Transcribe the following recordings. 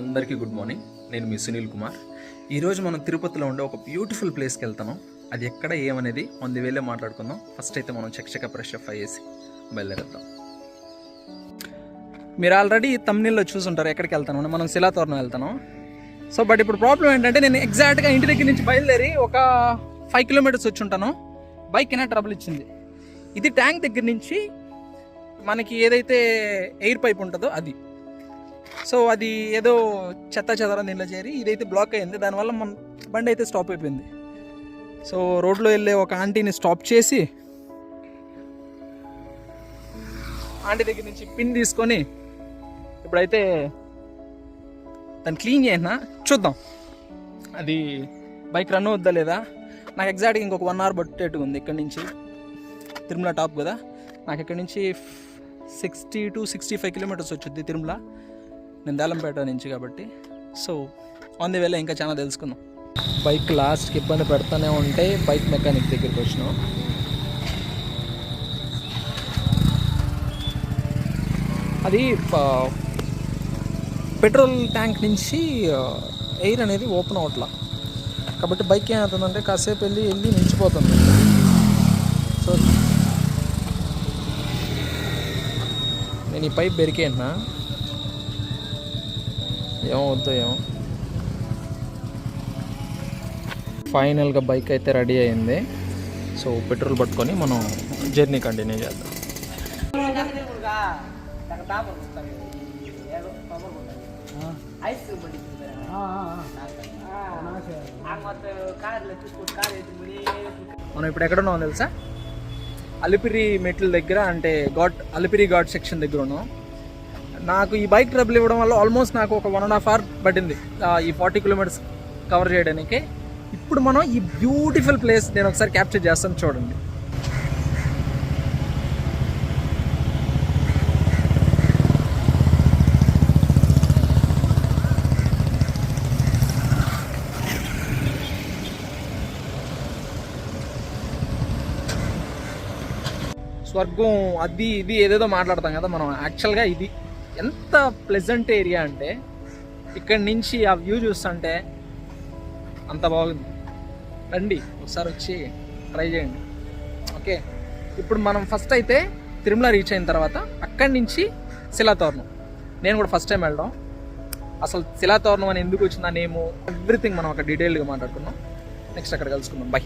అందరికీ good morning. నేను మీ సునీల్ కుమార్. ఈరోజు మనం తిరుపతిలో ఉండే ఒక బ్యూటిఫుల్ ప్లేస్కి వెళ్తాను అది ఎక్కడ ఏమనేది వంద వేలే మాట్లాడుకుందాం. ఫస్ట్ అయితే మనం చెక్ ఫ్రెష్ అప్ అయ్యేసి బయలుదేరేద్దాం. మీరు ఆల్రెడీ తమిళలో చూసుంటారు ఎక్కడికి వెళ్తాను మనం శిలాతోరణం వెళ్తాను సో బట్ ఇప్పుడు ప్రాబ్లం ఏంటంటే నేను ఎగ్జాక్ట్గా ఇంటి దగ్గర నుంచి బయలుదేరి ఒక ఫైవ్ కిలోమీటర్స్ వచ్చి ఉంటాను. బైక్ అయినా ట్రబుల్ ఇచ్చింది. ఇది ట్యాంక్ దగ్గర నుంచి మనకి ఏదైతే ఎయిర్ పైప్ ఉంటుందో అది. సో అది ఏదో చెత్త చెదరం దీనిలో చేరి ఇదైతే బ్లాక్ అయింది. దానివల్ల మన బండి అయితే స్టాప్ అయిపోయింది. సో రోడ్లో వెళ్ళే ఒక ఆంటీని స్టాప్ చేసి ఆంటీ దగ్గర నుంచి పిన్ తీసుకొని ఇప్పుడైతే దాన్ని క్లీన్ చేసినా చూద్దాం. అది బైక్ రన్ అవుద్దా లేదా? నాకు ఎగ్జాక్ట్గా ఇంకొక వన్ అవర్ పట్టేట్టుగా ఉంది ఇక్కడ నుంచి. తిరుమల టాప్ కదా. నాకు ఇక్కడ నుంచి sixty two sixty five kilometres వచ్చింది తిరుమల. నేను దాలంపేట నుంచి కాబట్టి. సో ఆన్ ది వేళ ఇంకా చాలా తెలుసుకుందాం. బైక్ లాస్ట్కి ఇబ్బంది పెడతానే ఉంటే బైక్ మెకానిక్ దగ్గరికి వచ్చినాం. అది పెట్రోల్ ట్యాంక్ నుంచి ఎయిర్ అనేది ఓపెన్ అవట్లా కాబట్టి బైక్ ఏమవుతుందంటే కాసేపు వెళ్ళి వెళ్ళి నిలిచిపోతుంది. సో నేను ఈ పైప్ బెరికేనా? ఏమవుద్దో ఏమో. ఫైనల్గా బైక్ అయితే రెడీ అయింది. సో పెట్రోల్ పట్టుకొని మనం జర్నీ కంటిన్యూ చేద్దాం. మనం ఇప్పుడు ఎక్కడ ఉన్నాం తెలుసా? అలిపిరి మెట్ల దగ్గర అంటే ఘాట్ అలిపిరి ఘాట్ సెక్షన్ దగ్గర ఉన్నాం. నాకు ఈ బైక్ ట్రబుల్ ఇవ్వడం వల్ల ఆల్మోస్ట్ నాకు ఒక వన్ అండ్ హాఫ్ అవర్ పట్టింది. ఈ ఫార్టీ కిలోమీటర్స్ కవర్ చేయడానికి. ఇప్పుడు మనం ఈ బ్యూటిఫుల్ ప్లేస్ నేను ఒకసారి క్యాప్చర్ చేస్తాను చూడండి. స్వర్గం అది ఇది ఏదేదో మాట్లాడతాం కదా మనం. యాక్చువల్గా ఇది. ఎంత ప్లెజెంట్ ఏరియా అంటే ఇక్కడి నుంచి ఆ వ్యూ చూస్తుంటే అంత బాగుంది. రండి ఒకసారి వచ్చి ట్రై చేయండి. ఓకే ఇప్పుడు మనం ఫస్ట్ అయితే తిరుమల రీచ్ అయిన తర్వాత అక్కడి నుంచి శిలాతోరణం. నేను కూడా ఫస్ట్ టైం వెళ్ళడం. అసలు శిలాతోరణం అని ఎందుకు వచ్చిందా నేము ఎవ్రీథింగ్ మనం అక్కడ డీటెయిల్గా మాట్లాడుకున్నాం. నెక్స్ట్ అక్కడ కలుసుకుందాం. బై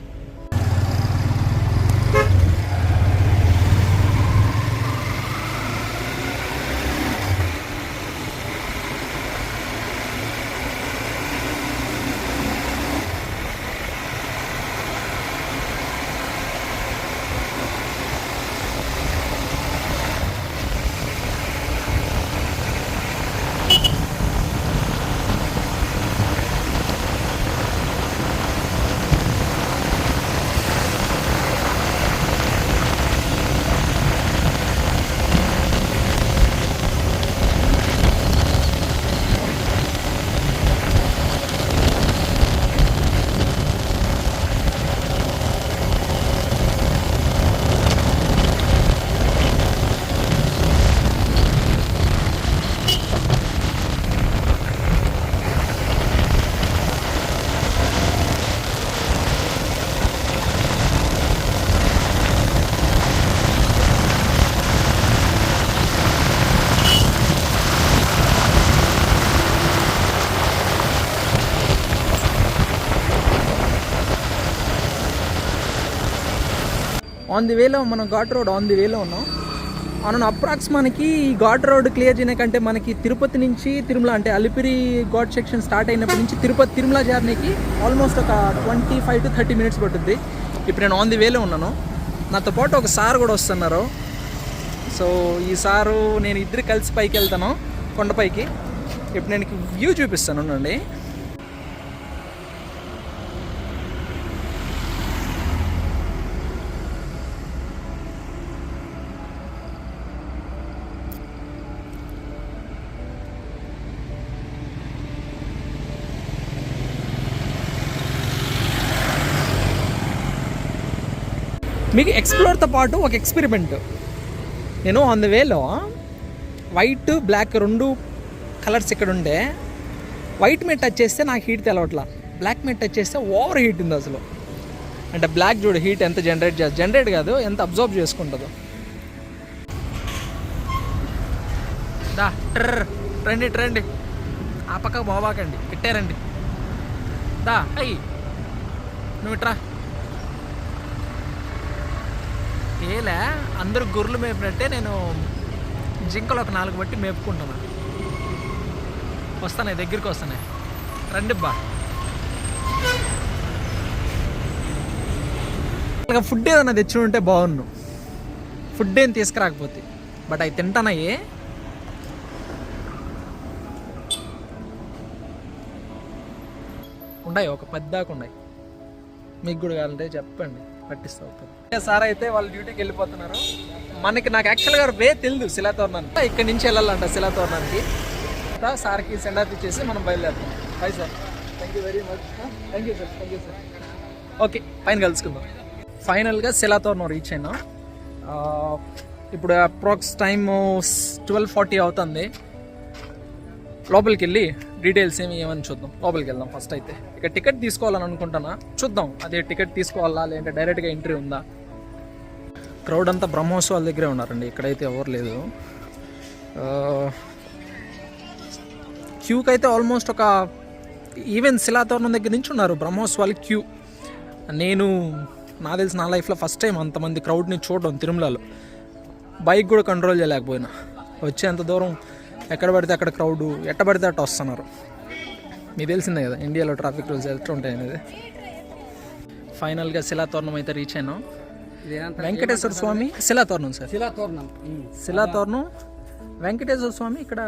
ఆన్ ది వేలో మనం ఘాట్ రోడ్ ఆన్ ది వేలో ఉన్నాం. అన్న అప్రాక్స్ మనకి ఈ ఘాట్ రోడ్ క్లియర్ చేయకంటే మనకి తిరుపతి నుంచి తిరుమల అంటే అలిపిరి ఘాట్ సెక్షన్ స్టార్ట్ అయినప్పటి నుంచి తిరుపతి తిరుమల జర్నీకి ఆల్మోస్ట్ ఒక twenty five to thirty minutes పడుతుంది ఇప్పుడు నేను ఆన్ ది వేలో ఉన్నాను. నాతో పాటు ఒక సార్ కూడా వస్తున్నారు. సో ఈ సారు నేను ఇద్దరు కలిసి పైకి వెళ్తాను కొండపైకి. ఇప్పుడు నేను వ్యూ చూపిస్తాను ఉండండి. మీకు ఎక్స్ప్లోర్తో పాటు ఒక ఎక్స్పెరిమెంట్. నేను ఆన్ ద వేలో వైట్ బ్లాక్ రెండు కలర్స్ ఇక్కడ ఉండే. వైట్ మీద టచ్ చేస్తే నాకు హీట్ తెలవట్లా. బ్లాక్ మీద టచ్ చేస్తే ఓవర్ హీట్ ఉంది అసలు. అంటే బ్లాక్ చూడు హీట్ ఎంత జనరేట్ చేస్తుంది జనరేట్ కాదు ఎంత అబ్జర్వ్ చేసుకుంటుందో. దా ట్రర్ రండి రండి. ఆ పక్క బాబాకండి పెట్టారండి. దా అయ్యి. నువ్వు ఇట్రా. చేయలే అందరూ గొర్రెలు మేపినట్టే నేను జింకలు ఒక నాలుగు బట్టి మేపుకుంటున్నాను వస్తానే దగ్గరికి వస్తానే. రండి బా ఫుడ్ ఏదైనా తెచ్చి ఉంటే బాగున్ను ఫుడ్ ఏం తీసుకురాకపోతే. బట్ అవి తింటానయ్యే ఉన్నాయి ఒక పెద్దాకు ఉన్నాయి మీకు కూడా కావాలంటే చెప్పండి. పట్టిస్తా అవుతుంది సార్ అయితే వాళ్ళు డ్యూటీకి వెళ్ళిపోతున్నారు. మనకి నాకు యాక్చువల్గా వే తెలియదు శిలాతోరణానికి. ఇక్కడి నుంచి వెళ్ళాలంట శిలాతోరణానికి. సార్కి సెండ్ ఆఫ్ ఇచ్చేసి మనం బయలుదేరుతాం. Bye sir thank you very much thank you sir thank you sir okay పైన కలుసుకుందాం. ఫైనల్గా శిలాతోరణం రీచ్ అయినా ఇప్పుడు అప్రాక్స్ టైము ట్వెల్వ్ ఫార్టీ అవుతుంది. లోపలికి వెళ్ళి డీటెయిల్స్ ఏమి ఏమని చూద్దాం. లోపలికి వెళ్దాం ఫస్ట్ అయితే. ఇక టికెట్ తీసుకోవాలని అనుకుంటున్నా. చూద్దాం. అదే టికెట్ తీసుకోవాలా లేదంటే డైరెక్ట్గా ఎంట్రీ ఉందా? క్రౌడ్ అంతా బ్రహ్మోత్సవాల దగ్గరే ఉన్నారండి. ఇక్కడైతే ఎవరు లేదు. క్యూకి అయితే ఆల్మోస్ట్ ఒక ఈవెన్ శిలాతోరణం దగ్గర నుంచి ఉన్నారు. బ్రహ్మోత్సవాలు క్యూ నేను నా తెలిసి నా లైఫ్లో ఫస్ట్ టైం అంతమంది క్రౌడ్ని చూడడం తిరుమలలో. బైక్ కూడా కంట్రోల్ చేయలేకపోయినా. వచ్చేంత దూరం ఎక్కడ పడితే అక్కడ క్రౌడ్ ఎట్ట పడితే అట్ట వస్తున్నారు. మీకు తెలిసిందే కదా ఇండియాలో ట్రాఫిక్ రూల్స్ ఎట్లా ఉంటాయి అనేది. ఫైనల్గా శిలాతోరణం అయితే రీచ్ అయినాం. వెంకటేశ్వర స్వామి శిలాతోరణం సార్. శిలాతోరణం శిలాతోరణం వెంకటేశ్వర స్వామి ఇక్కడ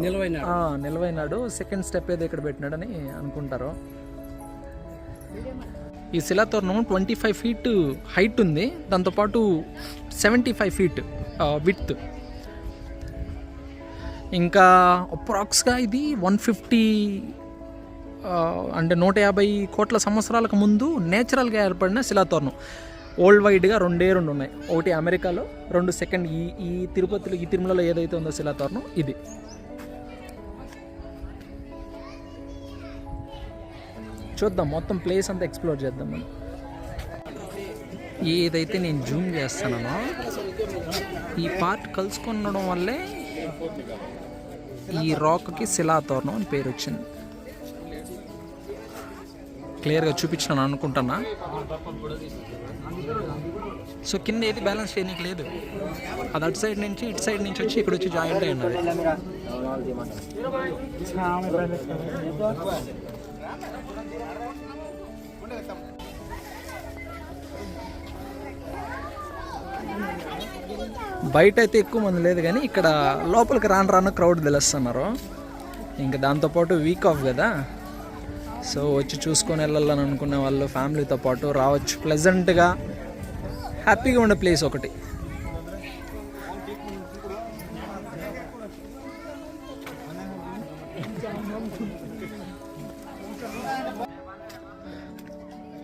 నిలవైన ఆ, నిలవైనాడు. సెకండ్ స్టెప్ ఏదో ఇక్కడ పెట్టినాడని అనుకుంటారు. ఈ Silathoranam twenty five feet height ఉంది. దాంతోపాటు సెవెంటీ ఫైవ్ ఫీట్ విత్ ఇంకా అప్రాక్స్గా ఇది వన్ ఫిఫ్టీ అంటే నూట యాభై కోట్ల సంవత్సరాలకు ముందు నేచురల్గా ఏర్పడిన శిలాతోరణం. వరల్డ్ వైడ్గా రెండే రెండు ఉన్నాయి. ఒకటి అమెరికాలో రెండు సెకండ్ ఈ ఈ తిరుపతిలో ఈ తిరుమలలో ఏదైతే ఉందో శిలాతోరణం ఇది. చూద్దాం మొత్తం ప్లేస్ అంతా ఎక్స్ప్లోర్ చేద్దాం మనం. ఏదైతే నేను జూమ్ చేస్తానో ఈ పార్ట్ కలుసుకొనడం వల్లే ఈ రాక్కి శిలాతోరణం అని పేరు వచ్చింది. క్లియర్గా చూపించాను అనుకుంటున్నా. సో కింద ఏది బ్యాలెన్స్ చేయడానికి లేదు. అది అటు సైడ్ నుంచి ఇటు సైడ్ నుంచి వచ్చి ఇక్కడ వచ్చి జాయింట్ అయి బయట అయితే ఎక్కువ మంది లేదు కానీ ఇక్కడ లోపలికి రాను రాను క్రౌడ్ తెలుస్తున్నారు. ఇంకా దాంతోపాటు వీక్ ఆఫ్ కదా. సో వచ్చి చూసుకొని వెళ్ళాలని అనుకునే వాళ్ళు ఫ్యామిలీతో పాటు రావచ్చు. ప్లెజెంట్గా హ్యాపీగా ఉండే ప్లేస్ ఒకటి.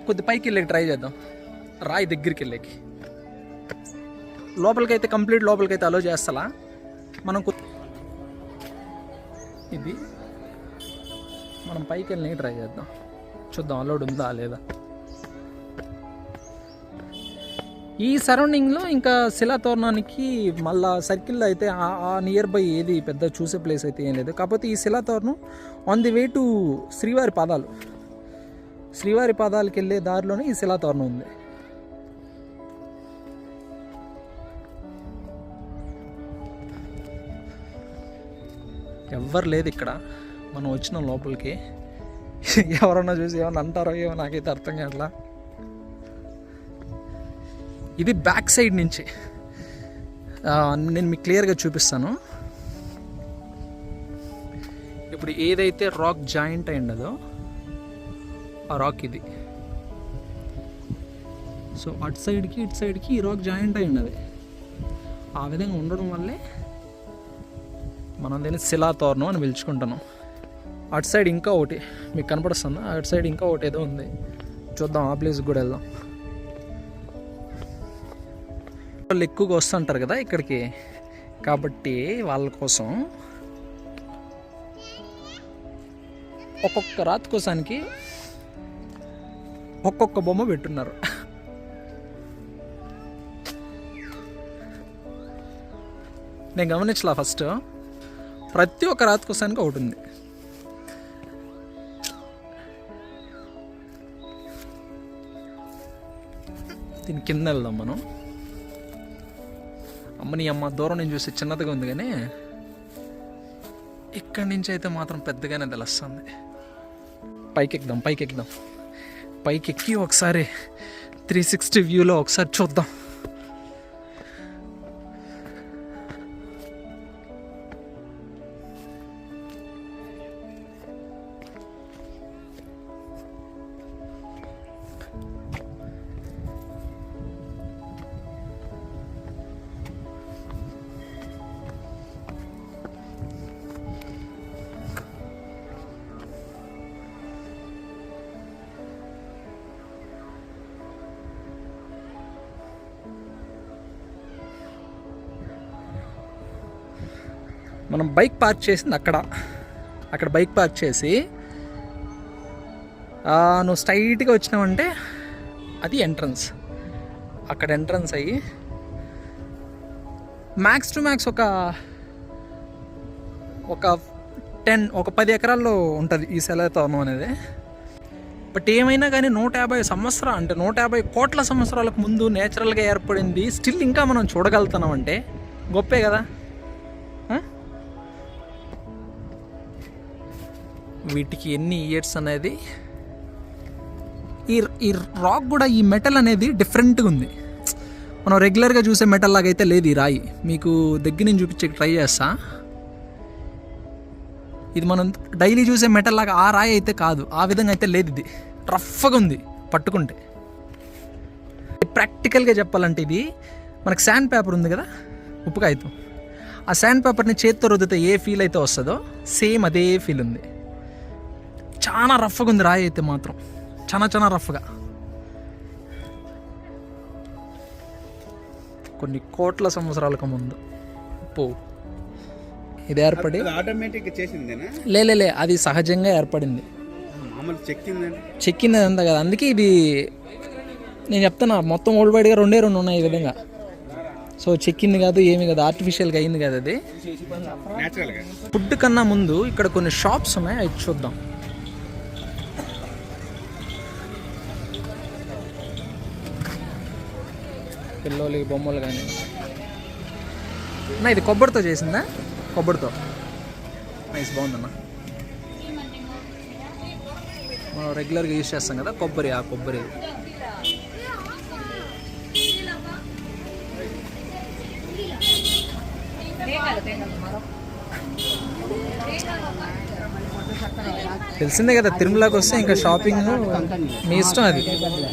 కొద్ది పైకి వెళ్ళకి ట్రై చేద్దాం. రాయి దగ్గరికి వెళ్ళేకి. లోపలికైతే కంప్లీట్ లోపలికైతే అలో చేస్తలా? మనం ఇది. మనం పైకి వెళ్ళి ట్రై చేద్దాం. చూద్దాం అలోడ్ ఉందా లేదా. ఈ సరౌండింగ్లో ఇంకా శిలాతోరణానికి మళ్ళా సర్కిల్లో అయితే ఆ- ఆ నియర్ బై ఏది పెద్ద చూసే ప్లేస్ అయితే ఏం లేదు. కాకపోతే ఈ Silathoranam on the way to శ్రీవారి పాదాలు. శ్రీవారి పాదాలకు వెళ్ళే దారిలోనే ఈ శిలాతోరణం ఉంది. ఎవ్వరు లేదు ఇక్కడ. మనం వచ్చిన లోపలికి. ఎవరన్నా చూసి ఏమన్నా అంటారో ఏమో నాకైతే అర్థం కావట్లా. ఇది బ్యాక్ సైడ్ నుంచి. నేను మీకు క్లియర్గా చూపిస్తాను. ఇప్పుడు ఏదైతే రాక్ జాయింట్ అయి ఉండదో ఆ రాక్ ఇది. సో అటు సైడ్కి ఇటు సైడ్కి ఈ రాక్ జాయింట్ అయి ఉన్నది. ఆ విధంగా ఉండడం వల్లే మనం దీన్ని శిలాతోరణం అని పిలుచుకుంటాను. అటు సైడ్ ఇంకా ఒకటి మీకు కనపడుస్తుందా? అటు సైడ్ ఇంకా ఒకటి ఏదో ఉంది. చూద్దాం ఆ ప్లేస్కి కూడా వెళ్దాం. వాళ్ళు ఎక్కువగా వస్తుంటారు కదా ఇక్కడికి. కాబట్టి వాళ్ళ కోసం ఒక్కొక్క రాతి కోసానికి ఒక్కొక్క బొమ్మ పెట్టున్నారు. నేను గమనించలా ఫస్ట్? ప్రతి ఒక్క రాతకోసానికి ఒకటి ఉంది. దీని కింద వెళ్దాం మనం. అమ్మని అమ్మ దూరం నుంచి చూస్తే చిన్నదిగా ఉంది కానీ ఇక్కడి నుంచి అయితే మాత్రం పెద్దగానే తెలుస్తుంది. పైకి ఎక్కుదాం పైకి ఎక్కుదాం పైకి ఎక్కి ఒకసారి త్రీ సిక్స్టీ వ్యూలో ఒకసారి చూద్దాం. మనం బైక్ పార్క్ చేసింది అక్కడ. అక్కడ బైక్ పార్క్ చేసి నువ్వు స్ట్రైట్గా వచ్చినావంటే అది ఎంట్రన్స్. అక్కడ ఎంట్రన్స్ అయ్యి మ్యాక్స్ టు మ్యాక్స్ ఒక ఒక టెన్ ఒక పది ఎకరాల్లో ఉంటుంది ఈ సెలతోనం అనేది. బట్ ఏమైనా కానీ నూట యాభై సంవత్సరాలు అంటే నూట యాభై కోట్ల సంవత్సరాలకు ముందు నేచురల్గా ఏర్పడింది. స్టిల్ ఇంకా మనం చూడగలుగుతున్నాం అంటే గొప్పే కదా. వీటికి ఎన్ని ఇయర్స్ అనేది ఈ ఈ రాక్ కూడా ఈ మెటల్ అనేది డిఫరెంట్గా ఉంది. మనం రెగ్యులర్గా చూసే మెటల్ లాగా అయితే లేదు ఈ రాయి. మీకు దగ్గర నుంచి చూపించే ట్రై చేస్తా. ఇది మనం డైలీ చూసే మెటల్ లాగా ఆ రాయి అయితే కాదు. ఆ విధంగా అయితే లేదు ఇది. రఫ్గా ఉంది పట్టుకుంటే. ప్రాక్టికల్గా చెప్పాలంటే ఇది మనకు శాండ్ పేపర్ ఉంది కదా ఉప్పు కాగితం ఆ శాండ్ పేపర్ని చేత్తో రుద్దితే ఏ ఫీల్ అయితే వస్తుందో సేమ్ అదే ఫీల్ ఉంది. చాలా రఫ్గా ఉంది రాయి అయితే మాత్రం. చాలా చాలా రఫ్గా. కొన్ని కోట్ల సంవత్సరాలకు ముందు. ఉప్పు ఇది ఏర్పడి ఆటోమేటిక్ చేసిందేనా? లే లే, లే అది సహజంగా ఏర్పడింది. చెక్కింది అంతా కదా. అందుకే ఇది నేను చెప్తున్నా మొత్తం వరల్డ్ వైడ్గా రెండే రెండు ఉన్నాయి ఈ విధంగా. సో చెక్కింది కాదు ఏమి కాదు ఆర్టిఫిషియల్గా అయింది కదా అది. ఫుడ్ కన్నా ముందు ఇక్కడ కొన్ని షాప్స్ ఉన్నాయి అవి చూద్దాం. పిల్లలకి బొమ్మలు కానీ. అన్న ఇది కొబ్బరితో చేసిందా? కొబ్బరితో. నైస్ బాగుందన్న. మనం రెగ్యులర్గా యూజ్ చేస్తాం కదా కొబ్బరి ఆ కొబ్బరి. తెలిసిందే కదా తిరుమలకి వస్తే ఇంకా షాపింగ్ మీ ఇష్టం అది.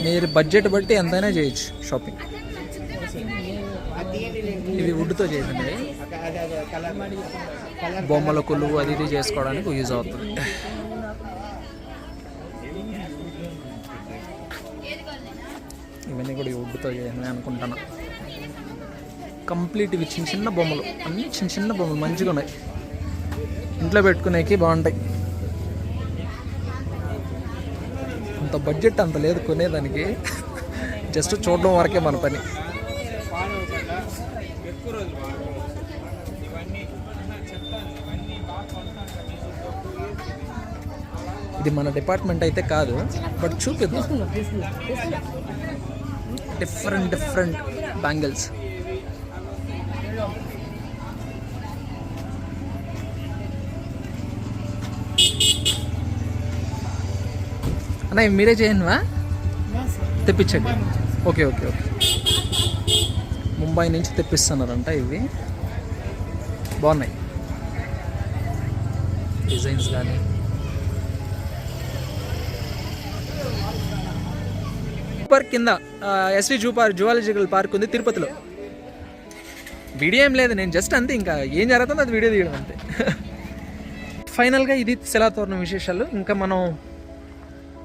మీరు బడ్జెట్ బట్టి ఎంతైనా చేయొచ్చు షాపింగ్ ఇది వుడ్తో చేసింది. బొమ్మల కొలువు అది ఇది చేసుకోవడానికి యూజ్ అవుతుంది. ఇవన్నీ కూడా ఈ వుడ్తో చేసినవి అనుకుంటాను. కంప్లీట్ ఇవి చిన్న చిన్న బొమ్మలు. అన్ని చిన్న చిన్న బొమ్మలు మంచిగా ఉన్నాయి. ఇంట్లో పెట్టుకునేకి బాగుంటాయి. అంత బడ్జెట్ అంత లేదు కొనేదానికి. జస్ట్ చూడడం వరకే మన పని. ఇది మన డిపార్ట్మెంట్ అయితే కాదు బట్ చూపిద్దాం. డిఫరెంట్ డిఫరెంట్ బ్యాంగిల్స్ అన్న మీరే చేయనువా తెప్పించండి. ఓకే ఓకే ఓకే ముంబై నుంచి తెప్పిస్తున్నారంట ఇవి. బాగున్నాయి. డిజైన్స్ కానీ పార్క్ కింద SV zoo park zoological park ఉంది తిరుపతిలో. వీడియో ఏం లేదు నేను జస్ట్ అంతే ఇంకా ఏం జరుగుతుందో అది వీడియో తీయడం అంతే. ఫైనల్గా ఇది శిలాతోరణం విశేషాలు. ఇంకా మనం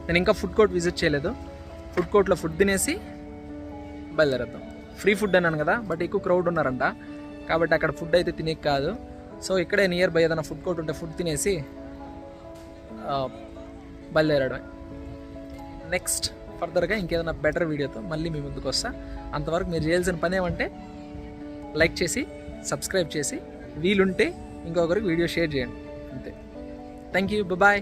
నేను ఇంకా ఫుడ్ కోర్ట్ విజిట్ చేయలేదు. ఫుడ్ కోర్ట్లో ఫుడ్ తినేసి బయలుదేరేద్దాం. ఫ్రీ ఫుడ్ అన్నాను కదా బట్ ఎక్కువ క్రౌడ్ ఉన్నారంట. కాబట్టి అక్కడ ఫుడ్ అయితే తినేకి కాదు. సో ఇక్కడే నియర్ బై ఏదైనా ఫుడ్ కోర్ట్ ఉంటే ఫుడ్ తినేసి ఆ, బయలుదేరడమే. నెక్స్ట్ ఫర్దర్గా ఇంకేదైనా బెటర్ వీడియోతో మళ్ళీ మీ ముందుకు వస్తా. అంతవరకు మీరు చేయాల్సిన పని ఏమంటే లైక్ చేసి సబ్స్క్రైబ్ చేసి వీలుంటే ఇంకొకరికి వీడియో షేర్ చేయండి. అంతే. Thank you bye